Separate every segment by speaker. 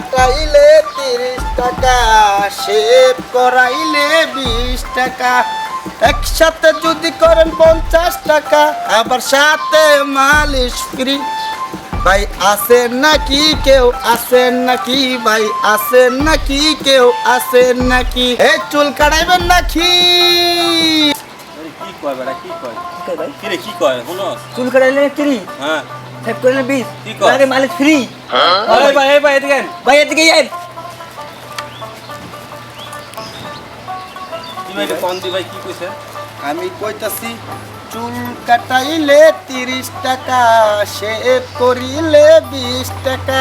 Speaker 1: নাকি কাটাইলে তিরিশ টাকা শেভ করাইলে বিশ টাকা। একসাথে যদি করেন পঞ্চাশ টাকা আবার সাথে মালিশ ফ্রি। ভাই আসেন নাকি কেউ আসেন নাকি? ভাই আসেন নাকি কেউ আসেন নাকি? এই চুল কাটাইবেন নাকি?
Speaker 2: আরে কি কয় বেটা কি কয়? কি কয়
Speaker 3: চুল কাটাইলে ফ্রি
Speaker 2: হ্যাঁ।
Speaker 3: সেভ বিশ? ফ্রি।
Speaker 2: ভাই ভাই এদিকে
Speaker 3: ভাই এদিকে যাই
Speaker 2: কি ভাই এটা কোন দি ভাই কি কইছে?
Speaker 1: আমি কইতাছি চুল কাটাইলে তিরিশ টাকা শেভ করিলে বিশ টাকা।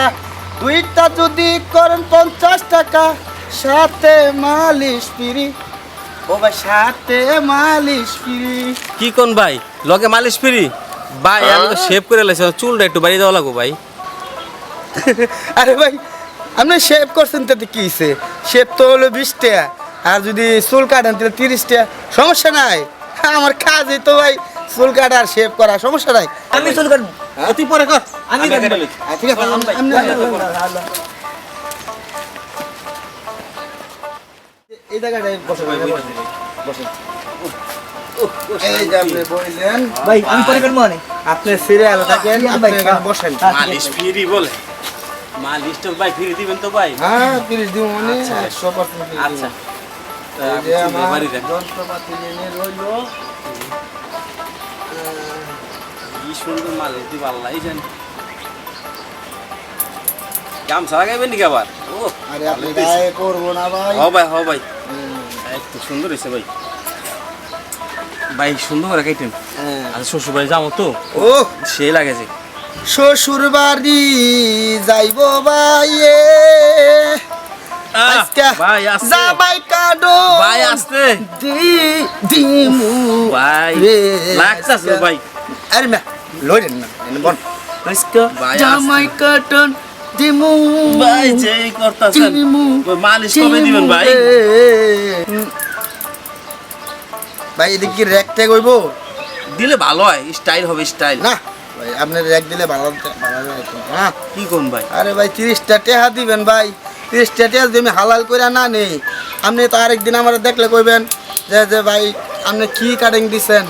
Speaker 1: দুইটা যদি করেন পঞ্চাশ টাকা সাথে মালিশ ফিরি। ও ভাই সাথে মালিশ ফিরি।
Speaker 2: কি কোন ভাই? লগে মালিশ ফ্রি? ভাই আমি তো শেভ করে লাইছি চুলটা একটু বাড়ি দেওয়া লাগবো ভাই।
Speaker 1: আরে ভাই আপনি শেভ করছেন তাতে কি হইছে? শেভ তো হলো বিশ টাকা আর যদি চুল কাটেন তাহলে তিরিশ টাকা সমস্যা নাই। আমার কাজই তো ভাই চুল কাটা আর শেভ করা সমস্যা নাই।
Speaker 3: আমি চুল কাটবো।
Speaker 2: তুই পরে কর
Speaker 3: আমি।
Speaker 1: আচ্ছা, ঠিক আছে এই জায়গাটায় বসে বসে। এই আপনি
Speaker 3: ভাই আমি পরে
Speaker 1: থাকেন। বসেন।
Speaker 2: মালিশ ফ্রি বলে। মালিশ তো ভাই ফ্রি দিবেন তো ভাই।
Speaker 1: হ্যাঁ তিরিশ দিব মানে
Speaker 2: আচ্ছা।
Speaker 1: একশো পার্সেন্ট
Speaker 2: আচ্ছা।
Speaker 1: যন্ত্রপাতি রইল।
Speaker 2: কি সুন্দর মালিশ দিব আল্লাহ জানি। গামছা লাগাইবেন নাকি আবার? ও
Speaker 1: আরে আপনি করব না ভাই।
Speaker 2: হ ভাই হ ভাই। একটু সুন্দর হয়েছে ভাই। ভাই সুন্দর করে কাইটেন।
Speaker 1: হ্যাঁ।
Speaker 2: আচ্ছা শ্বশুর বাড়ি যাব তো।
Speaker 1: ও
Speaker 2: সে লাগেছে।
Speaker 1: শ্বশুর বাড়ি যাইব আজকে
Speaker 2: ভাই
Speaker 1: জামাই কাটো
Speaker 2: ভাই আসতে
Speaker 1: দি দিমু
Speaker 2: ভাই। লাগতাছে ভাই।
Speaker 1: আরে মা লইরেন না এনে বন আজকে জামাই কাটন দিমু।
Speaker 2: ভাই করতাছেন মালিশ কবে দিবেন ভাই।
Speaker 1: ভাই এদিকে কি র্যাক ট্যাগ হইব?
Speaker 2: দিলে ভালো হয় স্টাইল হবে স্টাইল
Speaker 1: না ভাই আপনার র্যাক দিলে ভালো ভালো হয় হ্যাঁ
Speaker 2: কি কোন ভাই?
Speaker 1: আরে ভাই তিরিশটা টেহা দিবেন ভাই তিরিশটা টেহা যদি আমি হালাল করে না নেই আপনি তো আরেকদিন আমার দেখলে কইবেন যে যে ভাই আপনি কি কাটিং দিছেন?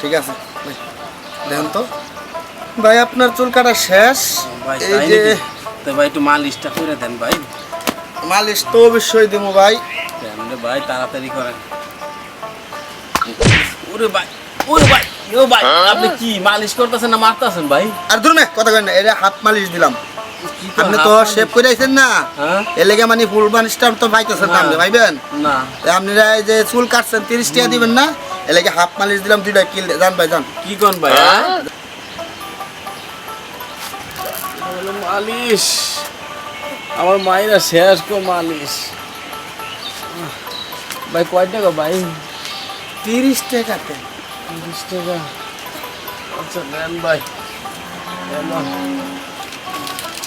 Speaker 1: ঠিক আছে। ভাই আপনার চুল কাটা শেষ।
Speaker 2: ভাই
Speaker 1: এই
Speaker 2: তাই
Speaker 1: যে
Speaker 2: তো ভাই একটু মালিশটা করে দেন ভাই।
Speaker 1: মালিশ তো অবশ্যই দেবো ভাই।
Speaker 2: ভাই তাড়াতাড়ি করেন। ওরে ভাই ওরে ভাই ও ভাই আপনি কি মালিশ করতেছেন না মারতেছেন ভাই?
Speaker 1: আর ধরুন কথা কেন এটা হাত মালিশ দিলাম। আপনি তো শেভ করে আইছেন না।
Speaker 2: হ্যাঁ?
Speaker 1: এর লেগে মানে ফুল মালিশটা তো পাইতেছেন না
Speaker 2: না।
Speaker 1: আপনি ভাইবেন?
Speaker 2: না।
Speaker 1: তা আপনারা এই যে চুল কাটছেন তিরিশ টাকা দিবেন না? এর লেগে হাফ মালিশ দিলাম দুইটা কিল জান ভাই জান
Speaker 2: কি কোন ভাই মালিশ। আমার মায়েরা শেষ কো মালিশ। ভাই কয় টাকা ভাই?
Speaker 1: তিরিশ টাকাতে
Speaker 2: বিশ টাকা। আচ্ছা নেন ভাই।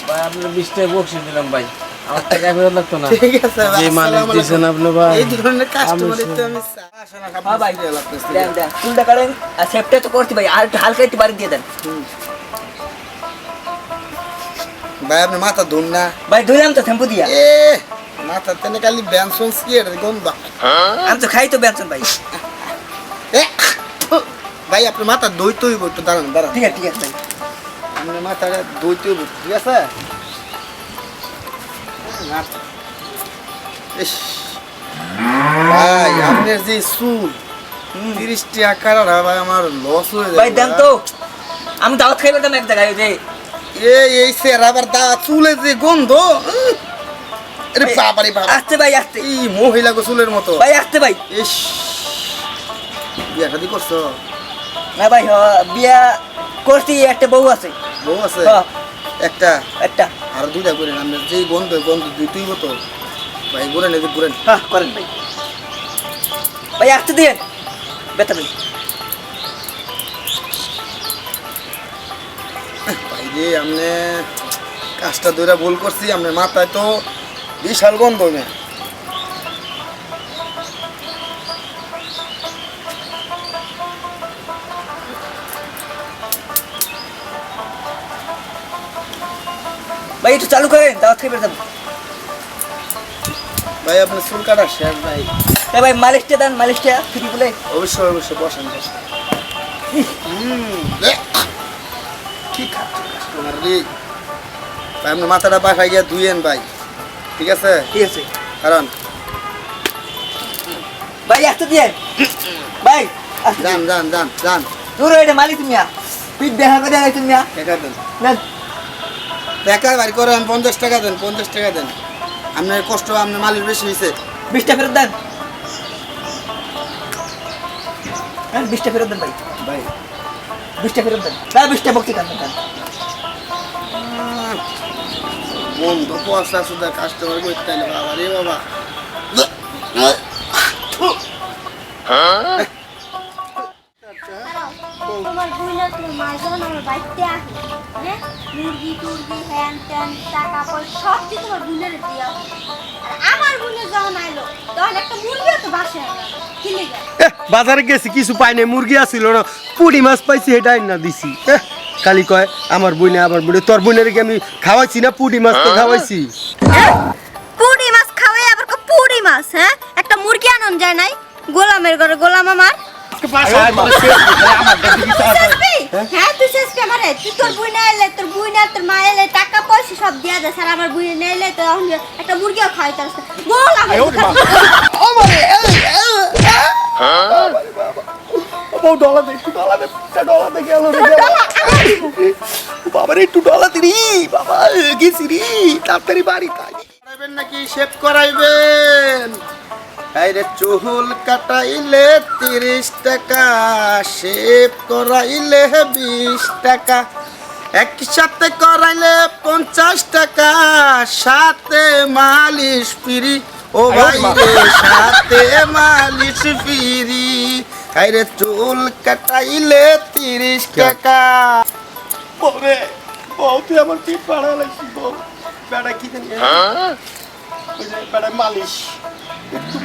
Speaker 2: ভাই আপনার বিশ টাকা বকশিস দিলাম ভাই। আমার টাকা ফেরত লাগতো না।
Speaker 1: ঠিক আছে
Speaker 2: যে মালিশ দিয়েছেন আপনি ভাই।
Speaker 1: এই ধরনের কাস্টমার তো আমি চা- আসে না,
Speaker 3: হ্যাঁ ভাই দেন কাটেন আর সেভটা তো করতে ভাই। আর একটু হালকা একটু বাড়ি দিয়ে দেন।
Speaker 1: ভাই আপনি মাথা ধুন না।
Speaker 3: ভাই ধুলাম তো শ্যাম্পু দিয়া।
Speaker 1: এ মাথা তেনে খালি ব্যানসন কি এটা গন্ধ।
Speaker 3: আমি তো খাই তো বেতন ভাই।
Speaker 1: এ, ভাই আপনার মাথা দইতে হইব একটু দাঁড়ান দাঁড়ান।
Speaker 3: ঠিক আছে ঠিক আছে ভাই।
Speaker 1: আপনার মাথাটা ঠিক আছে? ভাই আপনার যে চুল তিরিশ টাকা কাটাটা ভাই আমার লস হয়ে যায়
Speaker 3: ভাই দেন তো। আমি দাওয়াত খাই পেতাম এক জায়গায় যে
Speaker 1: এই স্যার আবার দা চুলে যে গন্ধ আরে বাবারে বাবা।
Speaker 3: আসতে ভাই আসতে।
Speaker 1: এই মহিলা গো চুলের মতো।
Speaker 3: ভাই আসতে ভাই।
Speaker 1: ইস বিয়া শাদি করছ?
Speaker 3: না ভাই হ, বিয়া করছি একটা বউ আছে।
Speaker 1: বউ আছে। একটা?
Speaker 3: একটা।
Speaker 1: আর দুইটা করেন আমরা যেই বন্ধু বন্ধু দুইটাই মতো ভাই ঘুরেন এদিকে ঘুরেন
Speaker 3: হ্যাঁ করেন ভাই। ভাই আসতে দিন বেতন ভাই।
Speaker 1: যে আপনি কাজটা দুইটা ভুল করছি আপনার মাথায় তো বিশাল গন্ধ মেয়ে
Speaker 3: ভাই একটু চালু করেন দাওয়াত খেয়ে বেরোতাম
Speaker 1: ভাই আপনার চুল কাটা শেষ ভাই।
Speaker 3: এ ভাই মালিশটা দেন মালিশটা ফ্রি বলে।
Speaker 1: অবশ্যই অবশ্যই বসেন বসেন। হুম, এ, কি খাচ্ছে কাস্টমার রে ভাই আপনার মাথাটা বাসায় গিয়ে ধুয়েন ভাই। ঠিক আছে?
Speaker 3: ঠিক আছে
Speaker 1: কারণ?
Speaker 3: ভাই আসতে দিয়েন ভাই
Speaker 1: যান যান যান যান।
Speaker 3: দূর এটা মালিক তুমি পিঠ দেখা করে দেন তুমি
Speaker 1: টাকা দেন।
Speaker 3: না
Speaker 1: টাকা বাড়ি করেন পঞ্চাশ টাকা দেন পঞ্চাশ টাকা দেন। আপনার কষ্ট আপনার মালিক বেশি হয়েছে
Speaker 3: বিশটা ফেরত দেন। হ্যাঁ বিশটা ফেরত দেন ভাই।
Speaker 1: ভাই
Speaker 3: বিশটা ফেরত দেন। না বিশটা ভক্তি কান দেন।
Speaker 1: বন্ধ পয়সা সুদা কাস্টমার করতে বাবা রে বাবা।
Speaker 4: তোমার বুইলা তোমার মা যখন আমার বাড়িতে আসে হ্যাঁ? মুরগি টুরগি হ্যান ত্যান টাকা পয়সা সব কিছু দিয়া আর আমার বুইলা যখন আইলো তখন একটা মুরগিও তো বাসে কি লেগে
Speaker 5: বাজারে গেছি কিছু পাই নাই মুরগি আসিল না। পুড়ি মাছ পাইছি এটা না দিছি। খালি কয় আমার বইনে আমার বইনে তোর বইনের কি আমি খাওয়াইছি না পুড়ি মাছ তো খাওয়াইছি?
Speaker 4: পুরি মাছ খাওয়াই আবার কো পুরি মাছ হ্যাঁ? একটা মুরগি আনন যায় নাই গোলামের ঘরে গোলাম আমার? হ্যাঁ? তুই শেষবি আমারে তুই তোর বুই না এলে তোর বুই না তোর মা এলে টাকা পয়সা সব দিয়া দে। স্যার আমার বুই না এলে তো একটা মুরগিও খাওয়াই তার
Speaker 5: ও ডলা দে একটু ডলা দে একটা ডলা দে গেল বাবা রে একটু ডলা দে বাবা গেছি রে তাড়াতাড়ি বাড়ি তাই।
Speaker 1: করাইবেন নাকি শেভ করাইবেন? এই রে চুল কাটাইলে তিরিশ টাকা শেভ করাইলে বিশ টাকা। একসাথে করাইলে পঞ্চাশ টাকা সাথে মালিশ ফিরি। ও ভাই রে সাথে মালিশ ফিরি। এই রে চুল কাটাইলে তিরিশ টাকা।
Speaker 5: বলে বউ তুই আমার পিঠ পাড়া লাগছি বউ? বেড়া কি জানি ওই বেড়া মালিশ। একটু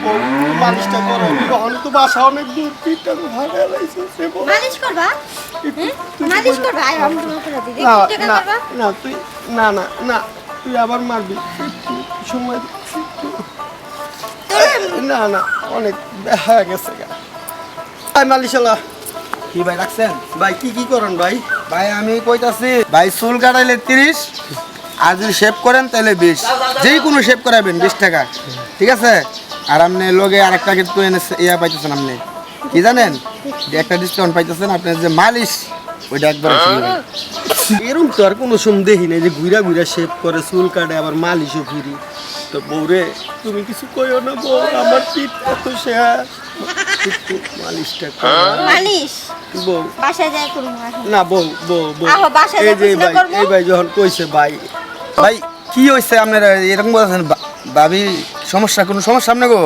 Speaker 5: মালিশটা করো কখন তো বাসা অনেক দূর। পিঠটা তো ভাঙা লাগছে
Speaker 4: মালিশ করবা? মালিশ করবা? আয় আমি তোমার করে দিই
Speaker 5: না না না তুই না না না তুই আবার মারবি। সময় না না অনেক হয়ে গেছে গা। আয় মালিশালা।
Speaker 1: কি ভাই রাখছেন?
Speaker 5: ভাই কি কি করেন ভাই?
Speaker 1: ভাই আমি কইতাছি ভাই চুল কাটাইলে তিরিশ আর যদি শেভ করেন তাহলে বিশ। যেই কোনো শেভ করাবেন বিশ টাকা। ঠিক আছে? আর আপনি লগে আরেকটা কিন্তু এনে ইয়া পাইতেছেন আপনি। কি জানেন? যে একটা ডিসকাউন্ট পাইতেছেন আপনার যে মালিশ ওইটা একবার
Speaker 5: এরকম তো আর কোনো সময় দেখি নাই যে ঘুরা ঘুরা শেভ করে চুল কাটে আবার মালিশও ফিরি। তো বউরে তুমি কিছু কইও না বউ আমার পিঠ এত একটু মালিশটা
Speaker 4: মালিশ?
Speaker 5: বউ।
Speaker 4: বাসায় যায়
Speaker 5: না। বউ বউ বউ। এই যে
Speaker 4: না
Speaker 5: ভাই? এই ভাই যখন কইছে ভাই
Speaker 1: ভাই কি হয়েছে আপনার এরকম বলছেন ভাবি সমস্যা কোনো সমস্যা আপনি গো?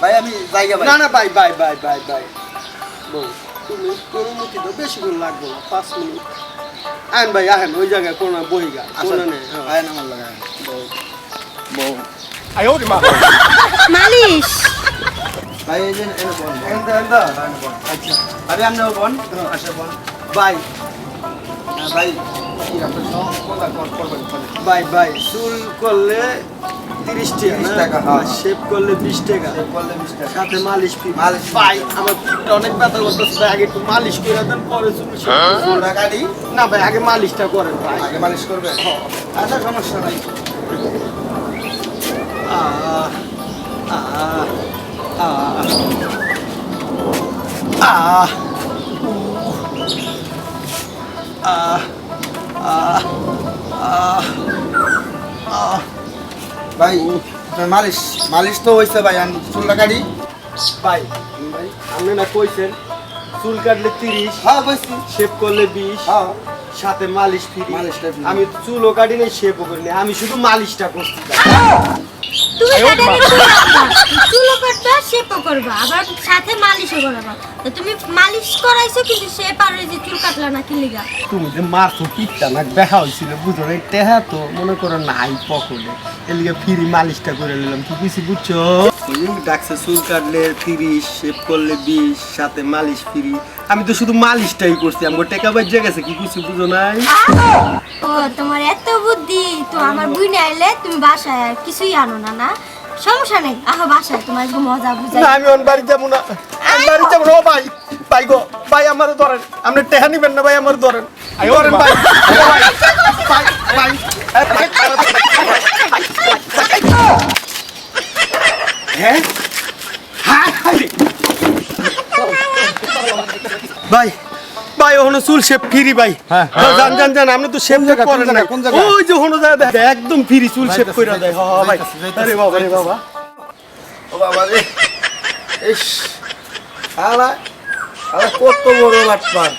Speaker 1: ভাই আমি জায়গা
Speaker 5: না না ভাই ভাই ভাই ভাই ভাই। বউ তুমি অনুমতি তো বেশি করে লাগবে না পাঁচ মিনিট। আহেন ভাই আহেন ওই জায়গায় কোনো বইগা কোনো নেই হ্যাঁ।
Speaker 1: ভাই আমার লাগায় বউ। বউ।
Speaker 4: মালিশ।
Speaker 1: ভাই এই যে এনে বল
Speaker 5: এন্দা, এন্দা।
Speaker 1: আচ্ছা। ভাবি আপনিও বল আচ্ছা বল
Speaker 5: ভাই।
Speaker 1: হ্যাঁ, ভাই কি আপনার সব কথা করবেন বলেন।
Speaker 5: ভাই ভাই চুল করলে তিরিশ টাকা
Speaker 1: 30
Speaker 5: না?
Speaker 1: টাকা, হ্যাঁ।
Speaker 5: শেভ করলে বিশ টাকা
Speaker 1: শেভ করলে বিশ টাকা।
Speaker 5: সাথে মালিশ ফি
Speaker 1: মালিশ।
Speaker 5: ভাই আমার পিঠটা অনেক ব্যথা করতেছে ভাই আগে একটু মালিশ করে দেন পরে চুল
Speaker 1: কাটি
Speaker 5: না ভাই আগে মালিশটা করেন ভাই
Speaker 1: আগে মালিশ করবে আচ্ছা সমস্যা নাই
Speaker 5: আহ, আহ, আহ, আহ।
Speaker 1: ভাই মালিশ মালিশ তো হয়েছে ভাই চুলটা কাটি।
Speaker 5: ভাই ভাই আপনি না কইছেন চুল কাটলে তিরিশ
Speaker 1: হ্যাঁ বলছি
Speaker 5: শেভ করলে বিশ
Speaker 1: হ্যাঁ।
Speaker 5: সাথে মালিশ ফ্রি। আমি চুলও কাটি নাই শেভও করি নাই আমি শুধু মালিশটা করছি।
Speaker 4: তুমি তাদের চুলো কাটবা। শেপও করবা। আবার সাথে মালিশও করাবা। তুমি মালিশ করাইছো কিন্তু সে পারে যে চুল কাটলা না কি লিগা।
Speaker 1: তুমি যে মারছো পিঠটা না দেখা হয়েছিল বুঝো না? টেহা তো মনে করো নাই পকলে এলিগে ফ্রি মালিশটা করে নিলাম। কি কিছু বুঝছ? ডাকছে চুল কাটলে তিরিশ শেভ করলে বিশ সাথে মালিশ ফ্রি। আমি তো শুধু মালিশটাই করছি। আমার টেকা বাজে গেছে। কি কিছু বুঝো নাই?
Speaker 4: ও তোমার এত বুদ্ধি তো আমার বুই না আইলে তুমি বাসায় আর কিছুই আনো না না? সমস্যা নেই আহ বাসায় তোমার একটু মজা বুঝাই।
Speaker 1: না আমি ওর বাড়ি যাব না। আমি বাড়ি যাব না ও ভাই ভাই গো ভাই আমার ধরেন আপনি টেহা নিবেন না ভাই আমার ধরেন। ধরেন ভাই ভাই ভাই ভাই। এ, ভাই, হ্যাঁ? হায়। ভাই ভাই ওখানে চুল শেপ ফ্রি ভাই। হ্যাঁ। জান জান জান আপনি তো শেপ করেন না? ওই যে ওখানে দেয় একদম ফ্রি চুল শেপ করে দেয়। হ্যাঁ ভাই। আরে বাবা রে বাবা। ও বাবা রে ইস। আলা আলা কত বড় লাটপার।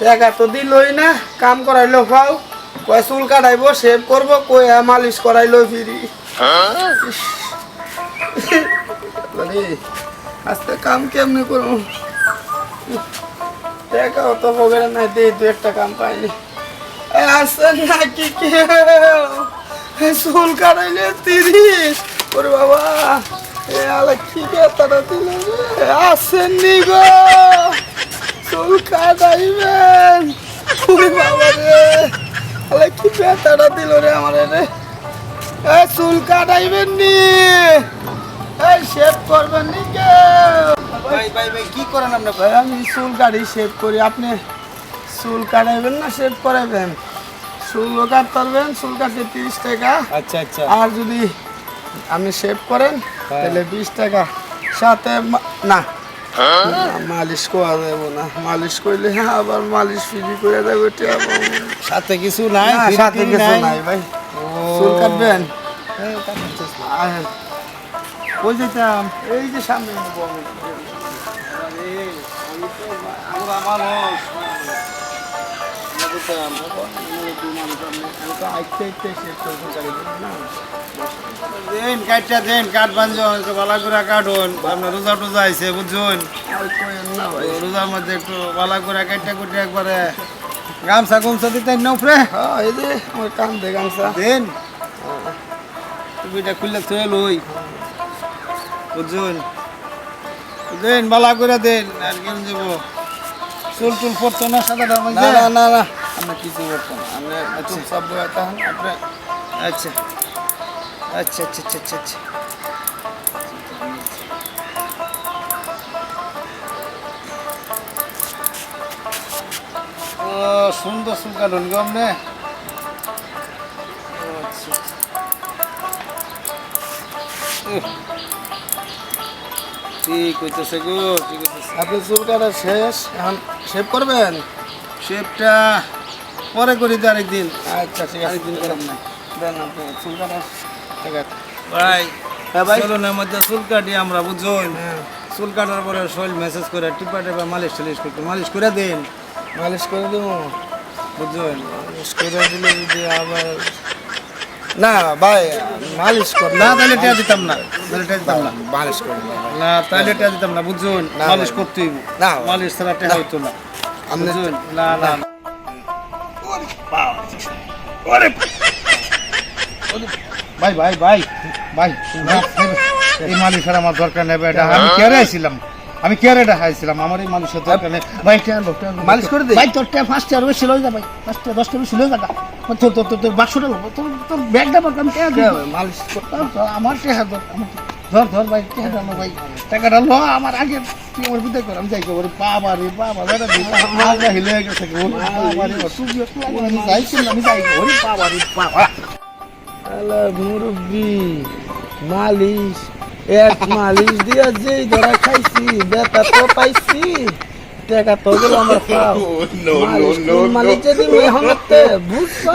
Speaker 1: টাকা তো দিলই না কাম করাইলো খাও কয় চুল কাটাইবো শেভ করব কই আ মালিশ করাইলো ফিরি। আজকে কাম কেমনে করব? টাকা অত হবে না দিয়ে দু একটা কাম পাইনি। আসেন নাকি এ, চুল কাটাইলে তিরিশ। ওরে বাবা এ আলা কি বেতাটা দিল আসেন নি গো। চুল কাটাইবেন। ওরে বাবা রে আলা কি বেতাটা দিল রে আমার রে? চুল কাটাইবেন নি এই শেভ করবেন নি
Speaker 6: ভাই ভাই ভাই কি করেন আপনি?
Speaker 1: ভাই আমি চুল কাটি শেভ করি। আপনি চুল কাটাইবেন না শেভ করাইবেন। চুলও কাটতে পারবেন চুল কাটতে তিরিশ টাকা।
Speaker 6: আচ্ছা আচ্ছা।
Speaker 1: আর যদি আপনি শেভ করেন তাহলে বিশ টাকা। সাথে না। মালিশ করা যাব না। মালিশ করলে আবার মালিশ ফ্রি করে দেবো
Speaker 6: সাথে কিছু নাই
Speaker 1: সাথে কিছু
Speaker 6: নাই?
Speaker 1: ভাই। চুল কাটবেন?
Speaker 6: হ্যাঁ।
Speaker 1: কই যেতাম এই যে সামনে চুল।
Speaker 6: দেন দেন কাঠ করে কাটুন। আপনার রোজা টোজা আইছে বুঝুন রোজার মধ্যে একটু ভালো করে কাটটা কুটে একবারে গামছা গুমছা দিতেন না উপরে?
Speaker 1: হ্যাঁ এই যে আমার কাম দে গামছা।
Speaker 6: দেন। খুললে থয়ে লই। বুঝুন দেন ভালো করে দেন আর কেন যাব? চুল টুল পড়তো না সাদাটার
Speaker 1: না
Speaker 6: মধ্যে
Speaker 1: না না না আমরা কিছু করতাম না। আমরা চুপ সব তাহলে আপনি
Speaker 6: আচ্ছা। আচ্ছা আচ্ছা আচ্ছা আচ্ছা আচ্ছা। সুন্দর চুল কাটুন গম নে ও, আচ্ছা উহ। ঠিক হইতেছে গো
Speaker 1: আপনি চুল কাটা শেষ এখন শেভ করবেন?
Speaker 6: পরে করি তো আরেকদিন।
Speaker 1: আচ্ছা ঠিক আছে।
Speaker 6: আরেকদিন করাম না
Speaker 1: দেন আপনি চুল কাটা ঠিক আছে।
Speaker 6: ভাই
Speaker 1: হ্যাঁ ভাই।
Speaker 6: মধ্যে চুল কাটি আমরা বুঝুন
Speaker 1: হ্যাঁ।
Speaker 6: চুল কাটার পরে শরীর মেসেজ করে টিপা টিপা মালিশ টালিশ করতে মালিশ করে দিন।
Speaker 1: মালিশ করে দেবো। মালিশ করে দিলে যদি আবার না ভাই মালিশ কর
Speaker 6: না তাহলে টিয়া দিতাম না। তাহলে টিয়া দিতাম না।
Speaker 1: মালিশ করে
Speaker 6: না তাহলে দিতাম না বুঝুন? মালিশ। করতেই
Speaker 1: না,
Speaker 6: মালিশ ছাড়া টিয়া হইতো না। বুঝুন? না না। ভাই ভাই ভাই ভাই এই মালিশের আমার দরকার নেই এটা আমি কেয়ারে আইছিলাম। আমি কেয়ারে দেখাইছিলাম আমার এই মানুষের দরকার নেই। ভাই টেন
Speaker 1: মালিশ করে দিই?
Speaker 6: ভাই তোর টেন পাঁচটা আর বেশি লয়ে যা ভাই। দশটা বেশি লয়ে যা তোর তোর তোর বাক্সটা তোর তোর ব্যাগটা আমি
Speaker 1: মালিশ
Speaker 6: আমার টেহা ধর আমার ধর ধর ভাই ভাই টাকাটা ল আমার আগে তুই আমার বিদায় কর আমি যাই বাবা রে বাবা রে বাবা হিলে গেছে গো বাবা রে তুই আমি যাই কি আমি যাই ওরে বাবা রে বাবা
Speaker 1: আলা মুরব্বি মালিশ এক মালিশ দিয়া যেই ধরা খাইছি বেতা তো পাইছি টাকা তো গেল আমার খাও মালিশ যদি বুঝবা